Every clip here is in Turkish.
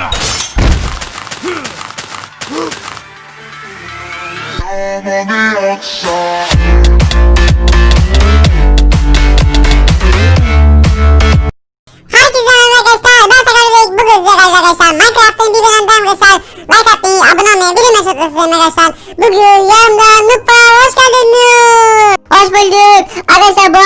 Bugün sizlerle arkadaşlar. Minecraft'ın bir bölümünde arkadaşlar. Like atmayı, abone olmayı, açmayı unutmayın arkadaşlar. Bugün yanımda Noob var. Hoş geldin Noob. Hoş bulduk. Arkadaşlar bu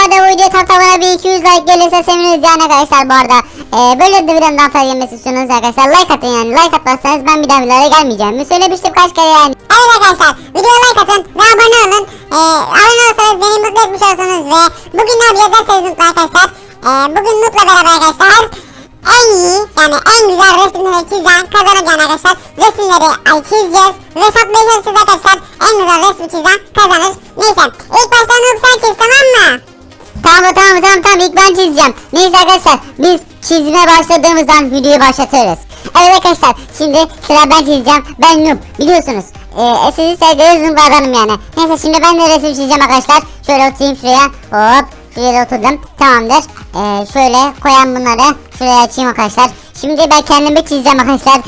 tam tamına bir 200 like gelirse seviniriz yani arkadaşlar bu arada. Ee, böyle de daha fazla gelmesi istiyorsanız arkadaşlar like atın yani. Like atmazsanız ben bir daha videolara gelmeyeceğim. Söylemiştim kaç kere yani. Evet arkadaşlar. Videoya like atın ve abone olun. Ee, abone olursanız beni mutlu etmiş olursunuz ve bugün ne yapacağız derseniz mutlu arkadaşlar. Ee, bugün Noob'la beraber arkadaşlar en iyi yani en güzel resimleri çizen kazanacak arkadaşlar. Resimleri ay çizeceğiz ve satmaya çalışacağız arkadaşlar. En güzel resmi çizen kazanır. Neyse ilk başta Noob sen çiz tamam mı? Tamam tamam tamam tamam ilk ben çizeceğim. Neyse arkadaşlar biz çizime başladığımızdan videoyu başlatıyoruz. Evet arkadaşlar şimdi sıra ben çizeceğim. Ben Noob biliyorsunuz. Ee, sizi sevdiğiniz zımbaradanım yani. Neyse şimdi ben de resim çizeceğim arkadaşlar. Şöyle oturayım şuraya. Hop. Şuraya oturdum. Tamamdır. Ee, şöyle koyalım bunları. Şuraya açayım arkadaşlar. Şimdi ben kendimi çizeceğim arkadaşlar.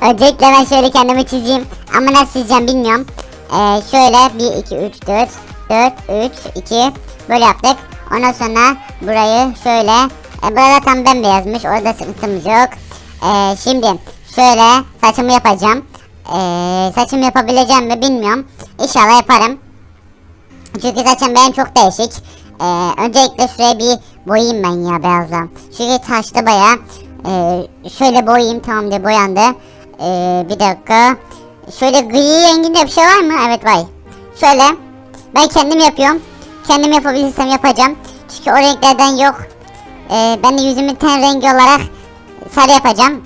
Öncelikle ben şöyle kendimi çizeyim. Ama nasıl çizeceğim bilmiyorum. Ee, şöyle 1, 2, 3, 4, 4, 3, 2 böyle yaptık. Ondan sonra burayı şöyle. E, burada tam bembeyazmış. Orada sıkıntımız yok. Ee, şimdi şöyle saçımı yapacağım. Ee, saçımı yapabileceğim mi bilmiyorum. İnşallah yaparım. Çünkü saçım benim çok değişik. Ee, öncelikle şuraya bir boyayayım ben ya beyazla. Şurayı taştı baya. Ee, şöyle boyayayım tamam diye boyandı. Ee, bir dakika. Şöyle gri renginde bir şey var mı? Evet var. Şöyle. Ben kendim yapıyorum. Kendim yapabilirsem yapacağım. Çünkü o renklerden yok. Ee, ben de yüzümün ten rengi olarak sarı yapacağım.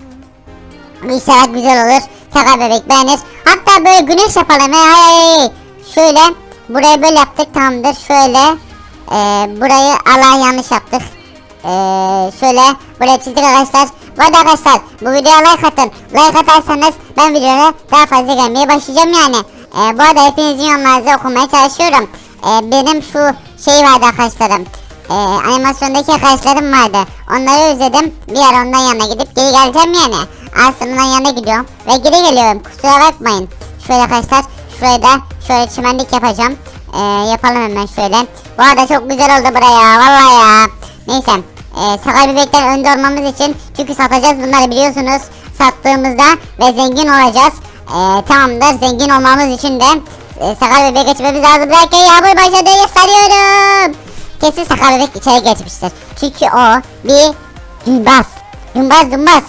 İnşallah güzel olur. Sakar bebek beğenir. Hatta böyle güneş yapalım. Hey, hey, hey. Şöyle. Burayı böyle yaptık tamamdır. Şöyle. E, burayı Allah yanlış yaptık. E, şöyle. Buraya çizdik arkadaşlar. Bu arada arkadaşlar bu videoya like atın. Like atarsanız ben videoya daha fazla gelmeye başlayacağım yani. E, bu arada hepinizin yorumlarınızı okumaya çalışıyorum. E, benim şu şey vardı arkadaşlarım. E, animasyondaki arkadaşlarım vardı. Onları özledim. Bir ara ondan yanına gidip geri geleceğim yani. Aslında yanına gidiyorum. Ve geri geliyorum. Kusura bakmayın. Şöyle arkadaşlar. Şuraya da şöyle çimenlik yapacağım. Ee, yapalım hemen şöyle. Bu arada çok güzel oldu buraya. Vallahi ya. Neyse. Ee, sakal bebekten önde olmamız için. Çünkü satacağız bunları biliyorsunuz. Sattığımızda ve zengin olacağız. Ee, tamamdır. Zengin olmamız için de e, sakal bebek geçmemiz lazım. Belki yağmur başladı. Sarıyorum. Kesin sakal bebek içeri geçmiştir. Çünkü o bir dümbaz. Dümbaz dümbaz.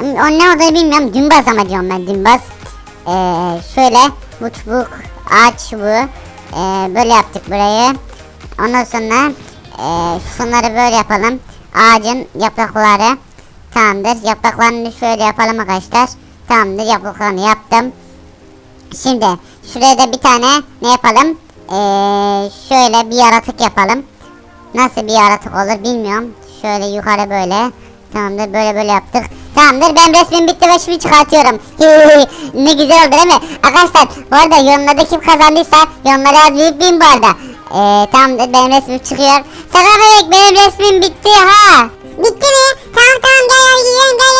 O ne olduğunu bilmiyorum. Dümbaz ama diyorum ben dümbaz. Ee, şöyle bu çubuk ağaç çubuğu ee, böyle yaptık burayı. Ondan sonra e, şunları böyle yapalım. Ağacın yaprakları. Tamamdır. Yapraklarını şöyle yapalım arkadaşlar. Tamamdır. Yapraklarını yaptım. Şimdi şuraya da bir tane ne yapalım? Ee, şöyle bir yaratık yapalım. Nasıl bir yaratık olur bilmiyorum. Şöyle yukarı böyle. Tamamdır böyle böyle yaptık. Tamamdır ben resmim bitti ve şimdi çıkartıyorum. ne güzel oldu değil mi? Arkadaşlar bu arada yorumlarda kim kazandıysa yorumlara yazmayı bin bu arada. Ee, tamamdır benim resmim çıkıyor. Sakar bebek benim resmim bitti ha. Bitti mi? Tamam tamam gel gel gidelim gel gel.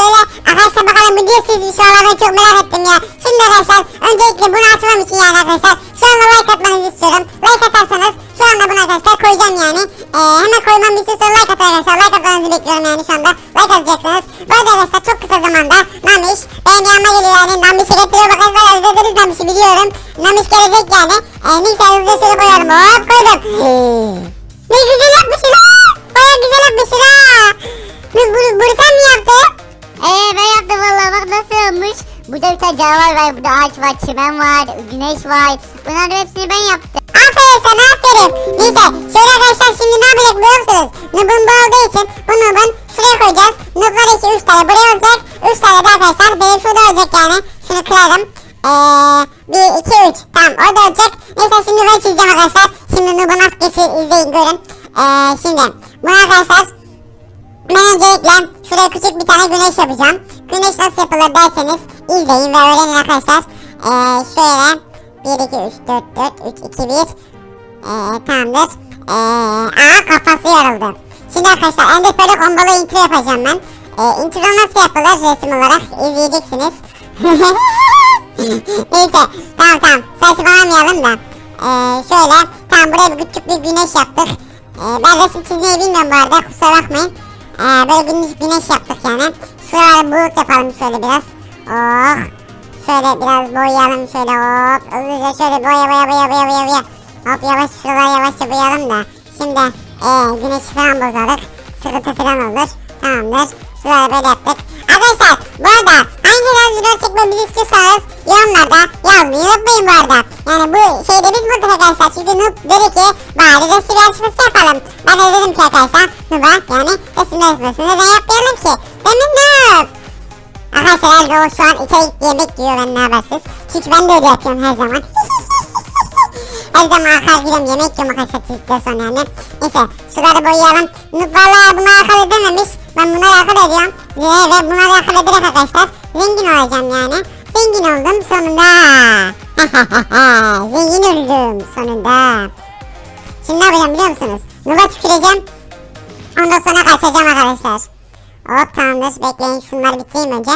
Şöyle arkadaşlar bakalım bu diye çizmiş valla ben çok merak ettim ya. Şimdi arkadaşlar öncelikle bunu açmam için yani arkadaşlar şu anda like atmanızı istiyorum. Like atarsanız şu anda bunu arkadaşlar koyacağım yani. Ee, hemen koymam istiyorsanız like atın arkadaşlar. Like atmanızı bekliyorum yani şu anda. Like atacaksınız. Bu arada arkadaşlar çok kısa zamanda Namiş benim yanıma geliyor yani. Namiş'i getiriyor arkadaşlar özlediniz Namiş'i biliyorum. Namiş gelecek yani. Ee, neyse hızlıca şöyle koyalım. Hop koydum. ne güzel yapmışsın ha. Baya güzel yapmışsın ha. Bu, bu, yaptın? Ee ben yaptım valla bak nasıl olmuş. Burada bir tane canavar var, burada ağaç var, çimen var, güneş var. Bunların hepsini ben yaptım. Aferin sana aferin. Neyse şöyle arkadaşlar şimdi ne yapacak biliyor musunuz? Nub'un bu olduğu için bu Nub'un şuraya koyacağız. Nub'lar için 3 tane buraya olacak. Arkadaşlar. Eee şöyle 1, 2, 3, 4, 4, 3, 2, 1. Eee tamamdır. Eee aa kafası yarıldı. Şimdi arkadaşlar Ender Pearl'e kombolu intro yapacağım ben. E, intro nasıl yapılır resim olarak izleyeceksiniz. Neyse tamam tamam saçmalamayalım da. E, şöyle tamam buraya bir küçük bir güneş yaptık. E, ben resim çizmeyi bilmiyorum bu arada kusura bakmayın. E, böyle güneş, güneş yaptık yani. Şuraları bulut yapalım şöyle biraz. Oh. Şöyle biraz boyayalım şöyle hop. Hızlıca şöyle boya boya boya boya boya boya. Hop yavaş şuraları yavaşça boyayalım da. Şimdi e, güneşi falan bozarız. Sıkıntı falan olur. Tamamdır. Şuraları böyle yaptık. Arkadaşlar bu arada hangi tarz video çekmemizi istiyorsanız yorumlarda yazmayı unutmayın bu arada. Yani bu şeyde biz bulduk arkadaşlar. Çünkü Noob dedi ki bari resim yarışması Çünkü ben de öyle yapıyorum her zaman. her zaman akar gidiyorum yemek yiyorum arkadaşlar çizdikten sonra yani. Neyse şuraları boyayalım. Valla bunlar akıl edememiş. Ben bunları akıl ediyorum. Ve, ve bunları akıl ederek arkadaşlar zengin olacağım yani. Zengin oldum sonunda. zengin oldum sonunda. Şimdi ne yapacağım biliyor musunuz? Noob'a tüküreceğim. Ondan sonra kaçacağım arkadaşlar. Hop tamamdır. Bekleyin şunları bitireyim önce.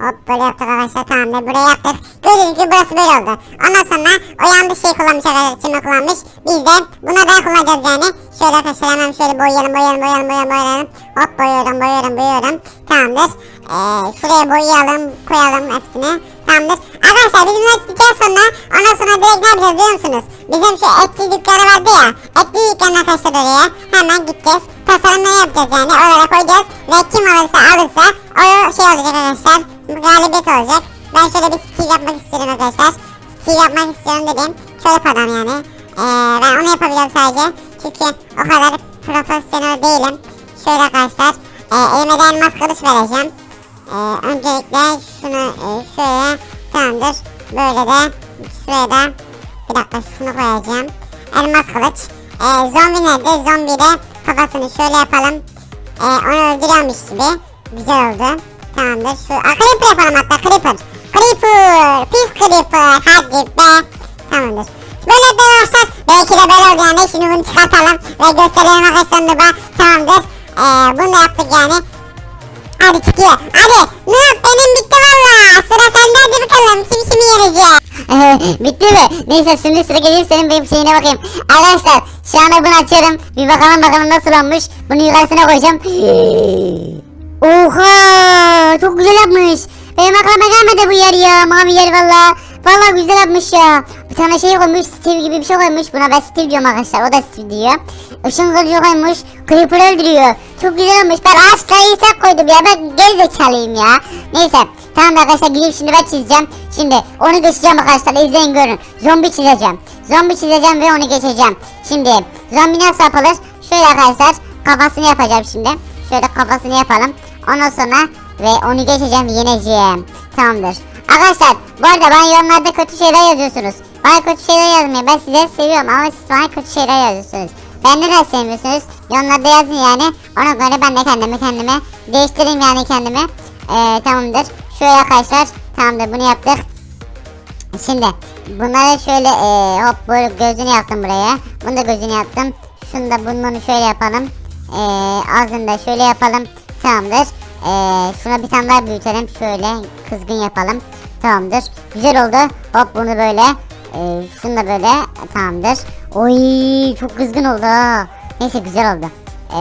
Hop böyle yaptık arkadaşlar tamamdır. Buraya yaptık. Gördüğünüz gibi burası böyle oldu. Ondan sonra o yanlış şey kullanmış arkadaşlar. Çime kullanmış. Biz de buna da kullanacağız yani. Şöyle arkadaşlar hemen şöyle boyayalım boyayalım boyayalım boyayalım boyayalım. Hop boyuyorum boyuyorum boyuyorum. Tamamdır. Ee, şuraya boyayalım koyalım hepsini. Tamamdır. Arkadaşlar bizim bunları çizeceğiz sonra ondan sonra direkt ne yapacağız biliyor musunuz? Bizim şu etli dükkanı vardı ya. Etli dükkanı arkadaşlar oraya. Hemen gideceğiz. Tasarımları yapacağız yani. Oraya koyacağız. Ve kim alırsa alırsa o şey olacak arkadaşlar. Galibiyet olacak. Ben şöyle bir stil yapmak istiyorum arkadaşlar. Stil yapmak istiyorum dedim. Çöp adam yani. Ee, ben onu yapabiliyorum sadece. Çünkü o kadar profesyonel değilim. Şöyle arkadaşlar. E, elime de elmas kılıç vereceğim. Ee, öncelikle şunu e, şuraya tamamdır. Böyle de şuraya da bir dakika şunu koyacağım. Elmas kılıç. Ee, zombi nerede? Zombi de kafasını şöyle yapalım. Ee, onu öldürüyormuş gibi. Güzel oldu. Tamamdır. Şu Aa, Creeper yapalım hatta Creeper. Creeper. Pis Creeper. Hadi be. Tamamdır. Böyle de arkadaşlar. Belki de böyle oldu yani. Şimdi bunu çıkartalım. Ve gösterelim arkadaşlar Nub'a. Tamamdır. Ee, bunu da yaptık yani. Hadi çıkıyor. Hadi. Noob benim bitti valla. Sıra sende hadi bakalım. Kim kimi yenecek? Bitti mi? Neyse şimdi sıra geleyim senin benim şeyine bakayım. Arkadaşlar şu anda bunu açıyorum. Bir bakalım bakalım nasıl olmuş. Bunu yukarısına koyacağım. Oha çok güzel yapmış. Benim aklıma gelmedi bu yer ya. Mavi yer valla. Valla güzel yapmış ya. Bir tane şey koymuş. Steve gibi bir şey koymuş. Buna ben Steve diyorum arkadaşlar. O da Steve diyor. Işın kılıcı koymuş. Creeper öldürüyor. Çok güzel olmuş. Ben asla isak koydum ya. Ben gerizekalıyım ya. Neyse. Tamam arkadaşlar gidip şimdi ben çizeceğim. Şimdi onu geçeceğim arkadaşlar. İzleyin görün. Zombi çizeceğim. Zombi çizeceğim ve onu geçeceğim. Şimdi zombi nasıl yapılır? Şöyle arkadaşlar kafasını yapacağım şimdi. Şöyle kafasını yapalım. Ondan sonra ve onu geçeceğim yeneceğim. Tamamdır. Arkadaşlar bu arada bana yorumlarda kötü şeyler yazıyorsunuz. Bana kötü şeyler yazmayın. Ben size seviyorum ama siz bana kötü şeyler yazıyorsunuz. Ben neden sevmiyorsunuz? Yorumlarda yazın yani. Ona göre ben de kendimi kendime değiştireyim yani kendimi. Ee, tamamdır. Şöyle arkadaşlar. Tamamdır bunu yaptık. Şimdi bunları şöyle e, hop böyle gözünü yaptım buraya. Bunu da gözünü yaptım. Şunu da bunu şöyle yapalım. E, ağzını da şöyle yapalım. Tamamdır. E, şuna bir tane daha büyütelim. Şöyle kızgın yapalım. Tamamdır. Güzel oldu. Hop bunu böyle. E, şunu da böyle. Tamamdır. Oy çok kızgın oldu. Neyse güzel oldu. E,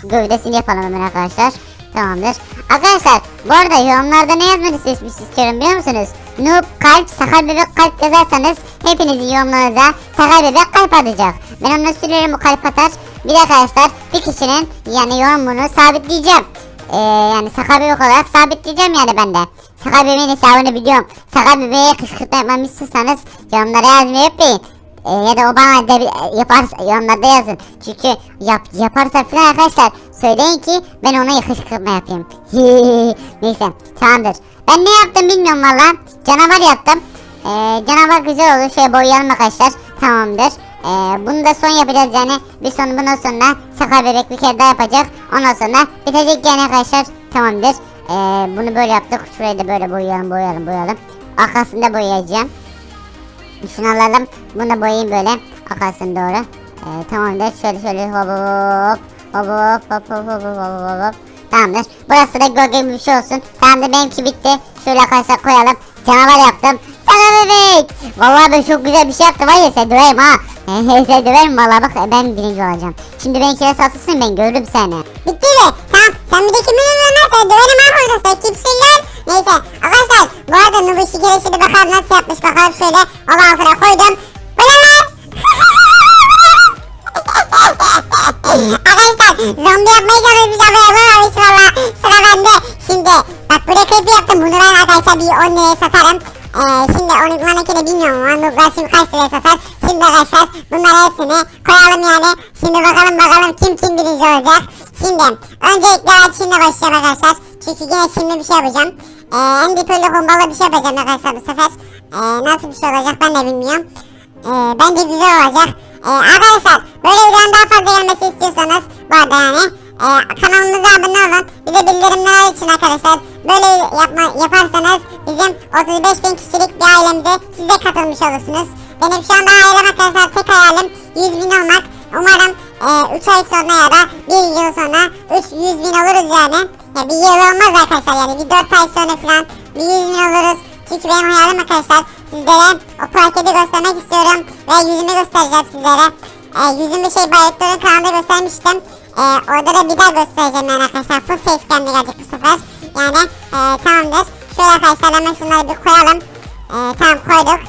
şu gövdesini yapalım hemen arkadaşlar. Tamamdır. Arkadaşlar bu arada yorumlarda ne yazmanı is- istiyorum biliyor musunuz? Noob kalp, sakal bebek kalp yazarsanız hepinizin yorumlarınıza sakal bebek kalp atacak. Ben ona sürerim bu kalp atar. Bir de arkadaşlar bir kişinin yani yorumunu sabitleyeceğim. Ee, yani sakal bebek olarak sabitleyeceğim yani ben de. Sakal bebeğin hesabını biliyorum. Sakal bebeğe kışkırtma yapmamı istiyorsanız yorumlara yazmayı unutmayın. Ee, ya da o bana de yaparsa yorumlarda yazın. Çünkü yap, yaparsa falan arkadaşlar söyleyin ki ben ona yakışıklı yapayım. Neyse tamamdır. Ben ne yaptım bilmiyorum valla. Canavar yaptım. Ee, canavar güzel olur. Şöyle boyayalım arkadaşlar. Tamamdır. Ee, bunu da son yapacağız yani. Bir son bundan sonra sakal bebek bir kere daha yapacak. Ondan sonra bitecek yani arkadaşlar. Tamamdır. Ee, bunu böyle yaptık. Şurayı da böyle boyayalım boyayalım boyayalım. Arkasını da boyayacağım. Şunu alalım. Bunu da boyayayım böyle. Arkasını doğru. Ee, tamamdır. Şöyle şöyle hop hop Hop hop hop hop hop hop hop hop. Tamamdır. Burası da gölge gibi bir şey olsun. Tamamdır benimki bitti. Şöyle arkadaşlar koyalım. Canavar yaptım. Sana bebek. Vallahi ben çok güzel bir şey yaptım. Var ya sen döveyim ha. Sen döverim vallahi bak ben birinci olacağım. Şimdi benimkine satılsın ben gördüm seni. Bitti mi? Tamam. Sen bir de kimin nasıl? Döverim ha burada. Sen kimsin lan? Neyse. Arkadaşlar bu arada Nubu şikere şimdi bakalım nasıl yapmış. Bakalım şöyle. Onu altına koydum. Bu ne lan? Arkadaşlar zombi yapmaya çalışmış ama yapamamış valla. Sıra bende. Şimdi bak buraya klip yaptım. Bunu ben arkadaşlar bir 10 liraya satarım. Ee, şimdi onu kullanırken bilmiyorum Nublar şimdi kaç liraya satar. Şimdi arkadaşlar bunları hepsini koyalım yani. Şimdi bakalım bakalım kim kim birinci olacak. Şimdi öncelikle şimdi başlayacağım arkadaşlar. Çünkü yine şimdi bir şey yapacağım. Ee, en dipörlü kombalı bir şey yapacağım arkadaşlar bu sefer. Ee, nasıl bir şey olacak ben de bilmiyorum. Ee, bence güzel olacak. Ee, arkadaşlar böyle videonun daha fazla gelmesi istiyorsanız bu arada yani e, kanalımıza abone olun. Bir de bildirimler için arkadaşlar böyle yapma, yaparsanız bizim 35 bin kişilik bir ailemize siz de katılmış olursunuz. Benim şu anda ailem arkadaşlar tek hayalim 100 bin olmak. Umarım 3 ay sonra ya da 1 yıl sonra 3 100 bin oluruz yani. Ya bir yıl olmaz arkadaşlar yani bir 4 ay sonra falan bir 100 bin oluruz. Çünkü benim hayalim arkadaşlar sizlere o paketi göstermek istiyorum ve yüzümü göstereceğim sizlere. E, yüzümü şey Bayraktar'ın kanalında göstermiştim. E, orada da bir daha göstereceğim yani arkadaşlar. Full face cam'de gelecek bu sefer. Yani e, tamamdır. Şöyle arkadaşlar hemen şunları bir koyalım. E, tamam koyduk.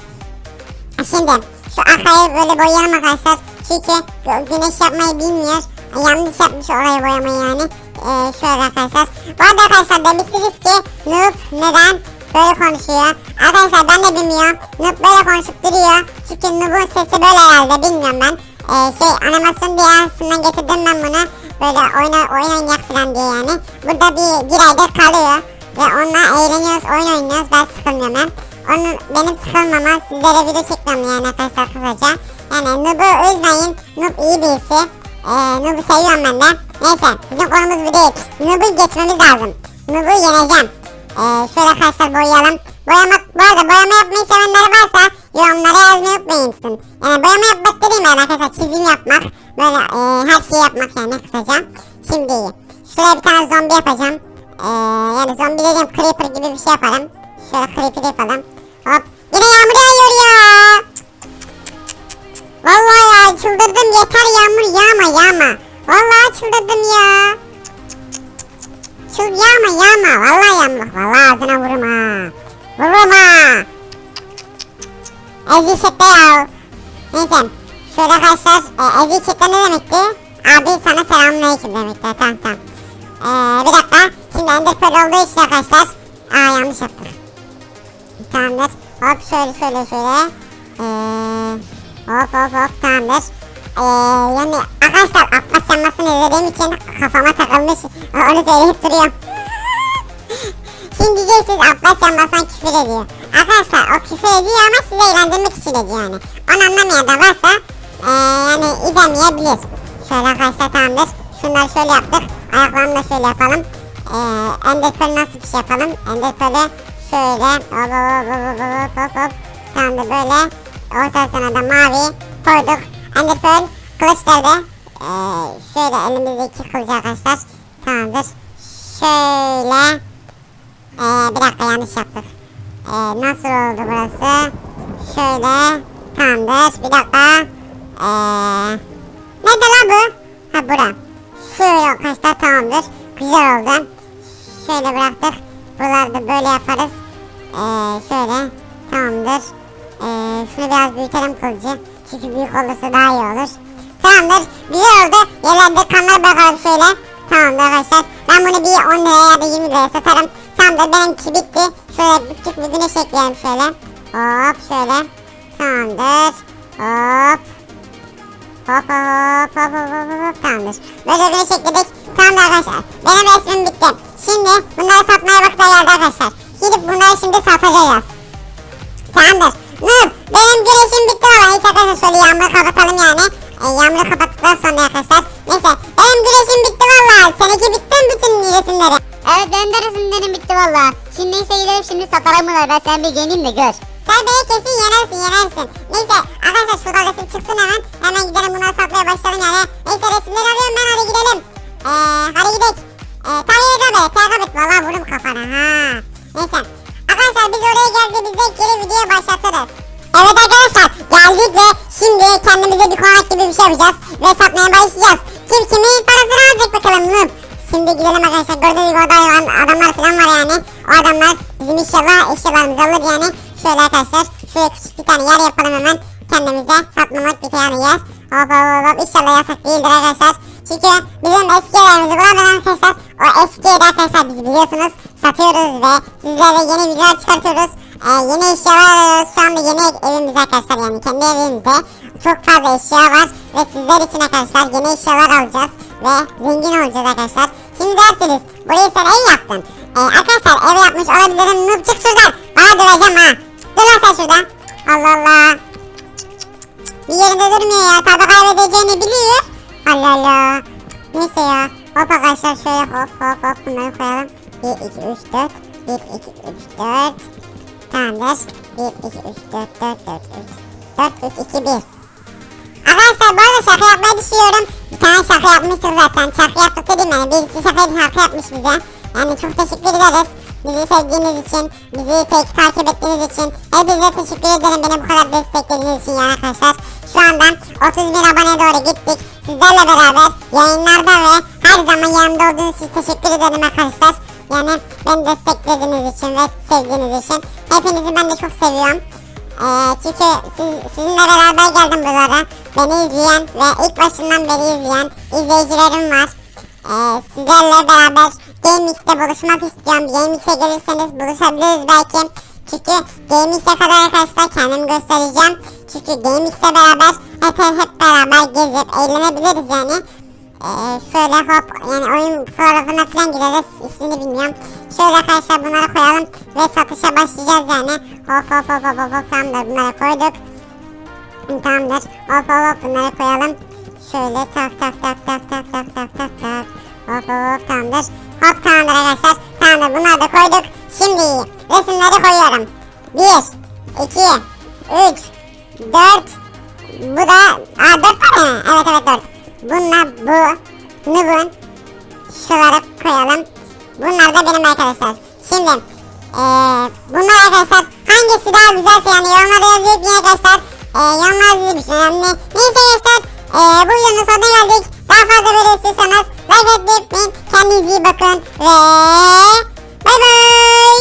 Şimdi şu arkayı böyle boyayalım arkadaşlar. Çünkü gü- güneş yapmayı bilmiyor. E, Yanlış yapmış orayı boyamayı yani. E, şöyle arkadaşlar. Bu arada arkadaşlar demiştiniz ki Noob neden böyle konuşuyor. Arkadaşlar ben de bilmiyorum. Noob böyle konuşup duruyor. Çünkü Noob'un sesi böyle herhalde bilmiyorum ben. E, şey animasyon diye aslında getirdim ben bunu. Böyle oyna, oynayak falan diye yani. Burada bir, bir aydır kalıyor. Ve onunla eğleniyoruz, oyun oynuyoruz. Ben sıkılmıyorum hem. Onun benim sıkılmama sizlere video çekmem yani arkadaşlar kısaca. Yani Noob'u üzmeyin. Noob iyi birisi. Ee, Noob'u seviyorum ben de. Neyse bizim konumuz bu değil. Noob'u geçmemiz lazım. Noob'u yeneceğim. Ee, şöyle arkadaşlar boyayalım. Boyamak, bu arada boyama yapmayı sevenler varsa yorumlara yazmayı unutmayın. Yani boyama yapmak dediğim yani arkadaşlar çizim yapmak. Böyle e, her şeyi yapmak yani kısaca. Şimdi şuraya bir tane zombi yapacağım. Ee, yani zombi dediğim creeper gibi bir şey yaparım. Şöyle creeper yapalım. Hop. Yine yağmur yağıyor ya. Vallahi ya çıldırdım yeter yağmur yağma yağma. Vallahi çıldırdım ya. Çıl yağma yağma. Vallahi yağmur. Vallahi ağzına vururum ha. Vururum ha. Ezi şekte ya. Neyse. Şöyle arkadaşlar. E, ezi şekte ne demekti? Abi sana selamünaleyküm demekti. Tamam tamam. Ee, bir dakika. Şimdi ender pearl olduğu için arkadaşlar. Aa yanlış yaptık. Tamamdır. Hop şöyle şöyle şöyle. Ee, hop hop hop tamamdır. Ee, yani arkadaşlar Atlas yanmasını izlediğim için kafama takılmış. Onu söyleyip duruyorum. Şimdi diyeceksiniz Atlas yanmasan küfür ediyor. Arkadaşlar o küfür ediyor ama sizi eğlendirmek için ediyor yani. Onu anlamayan da varsa ee, yani izlemeyebilir. Şöyle arkadaşlar tamamdır. Şunları şöyle yaptık. Ayaklarını da şöyle yapalım. Ee, Ender Pearl nasıl bir şey yapalım? Ender Pearl'ü şöyle hop hop hop hop hop hop. Tamamdır böyle. Ortasına da mavi koyduk. Ender Pearl kılıçları ee, şöyle elimizdeki kılıç arkadaşlar. Tamamdır. Şöyle. Ee, bir dakika yanlış yaptık. Ee, nasıl oldu burası? Şöyle. Tamamdır. Bir dakika. Ee, nerede lan bu? Ha bura. Şöyle arkadaşlar tamamdır. Güzel oldu. Şöyle bıraktık. Buraları da böyle yaparız. Ee, şöyle. Tamamdır. Ee, şunu biraz büyütelim kılıcı. Çünkü büyük olursa daha iyi olur. Tamamdır. Güzel oldu. Yerlerde kanlar bakalım şöyle. Tamamdır arkadaşlar. Ben bunu bir 10 liraya ya da 20 liraya satarım. Tamamdır benimki bitti. Şöyle küçük bir güneş ekleyelim şöyle. Hop şöyle. Tamamdır. Hop. Hop hop hop hop hop hop tamamdır. Böyle güneş ekledik. Tamamdır arkadaşlar. Benim resmim bitti. Şimdi bunları satmaya vakti geldi arkadaşlar. Gidip bunları şimdi satacağız. Tamamdır. Nur benim güneşim bitti valla. Hiç arkadaşlar şöyle yağmuru kapatalım yani. E, yağmuru kapattıktan sonra arkadaşlar. Neyse benim güneşim bitti valla. Seninki bitti mi bütün resimleri? Evet benim de resimlerim bitti valla. Şimdi ise gidelim şimdi satarım bunları. Ben sen bir yeneyim de gör. Sen beni kesin yenersin yenersin. Neyse arkadaşlar şurada resim çıksın hemen. Hemen gidelim bunları satmaya başlayalım yani. Neyse resimleri alıyorum ben hadi gidelim. Ee, hadi gidelim. Ee, tabii tabii. Tekabit. Valla vururum kafana ha. Neyse. Arkadaşlar biz oraya geldiğimizde geri videoya başlatırız. Evet arkadaşlar geldik ve şimdi kendimize bir konak gibi bir şey yapacağız ve satmaya başlayacağız. Kim kimin parasını alacak bakalım Noob. Şimdi gidelim arkadaşlar gördüğünüz gibi orada adamlar falan var yani. O adamlar bizim inşallah eşyalarımızı alır yani. Şöyle arkadaşlar şöyle küçük bir tane yer yapalım hemen. Kendimize satmamak bir tane yer. Hop hop hop inşallah yasak değildir arkadaşlar. Çünkü bizim eski evlerimizi bulamadan arkadaşlar o eski evde arkadaşlar biz biliyorsunuz satıyoruz ve sizlerle yeni videolar çıkartıyoruz. Ee, yeni eşyalar arıyoruz şu anda yeni evimizde arkadaşlar yani kendi evimizde çok fazla eşya var ve sizler için arkadaşlar yeni eşyalar alacağız ve zengin olacağız arkadaşlar. Şimdi dersiniz burayı sen ev yaptın. Ee, arkadaşlar ev yapmış olabilirim noob lan sen şuradan. Allah Allah. Bir yerinde durmuyor ya. Tabi kaybedeceğini biliyor. Allah Allah. Neyse ya. Hop arkadaşlar şöyle hop hop hop bunları koyalım. 1, 2, 3, 4. 1, 2, 3, 4. Tamamdır. 1, 2, 3, 4, 4, 4, 3. 4, 3, 2, 1. Arkadaşlar bu arada şaka yapmayı düşünüyorum. Bir tane şaka yapmıştık zaten. Şaka yaptık dedim yani. Birisi sefer şaka yapmış bize. Yani çok teşekkür ederiz. Bizi sevdiğiniz için, bizi tek takip ettiğiniz için. Hepinize teşekkür ederim beni bu kadar desteklediğiniz için yani arkadaşlar. Şu anda 30 bin aboneye doğru gittik. Sizlerle beraber yayınlarda ve her zaman yanımda olduğunuz için teşekkür ederim arkadaşlar. Yani beni desteklediğiniz için ve sevdiğiniz için. Hepinizi ben de çok seviyorum. Ee, çünkü siz, sizinle beraber geldim buralara. Beni izleyen ve ilk başından beri izleyen izleyicilerim var. Ee, sizlerle beraber GameX'te buluşmak istiyorum. GameX'e gelirseniz buluşabiliriz belki. Çünkü GameX'e kadar arkadaşlar kendim göstereceğim. Çünkü GameX'le beraber hep hep beraber gezip eğlenebiliriz yani. Ee, şöyle hop yani oyun fotoğrafına falan gireriz ismini bilmiyorum. Şöyle arkadaşlar bunları koyalım ve satışa başlayacağız yani. Hop hop hop hop hop, tamamdır bunları koyduk. Tamamdır hop hop hop bunları koyalım. Şöyle tak tak tak tak tak tak tak tak tak. Hop hop hop tamamdır. Hop tamamdır arkadaşlar. Tamamdır bunları da koyduk. Şimdi resimleri koyuyorum. 1, 2, 3, 4, bu da aa 4 tane mi? Evet evet 4. Bununla bu Nub'un şuralara koyalım. Bunlar da benim arkadaşlar. Şimdi eee bunlar arkadaşlar hangisi daha güzelse yani yorumlarda yazıp yine arkadaşlar eee yorumlar yazıp önemli. Neyse arkadaşlar eee bu videonun sonuna geldik. Daha fazla böyle istiyorsanız Like etmeyi. Kendinize iyi bakın. Ve bay bay.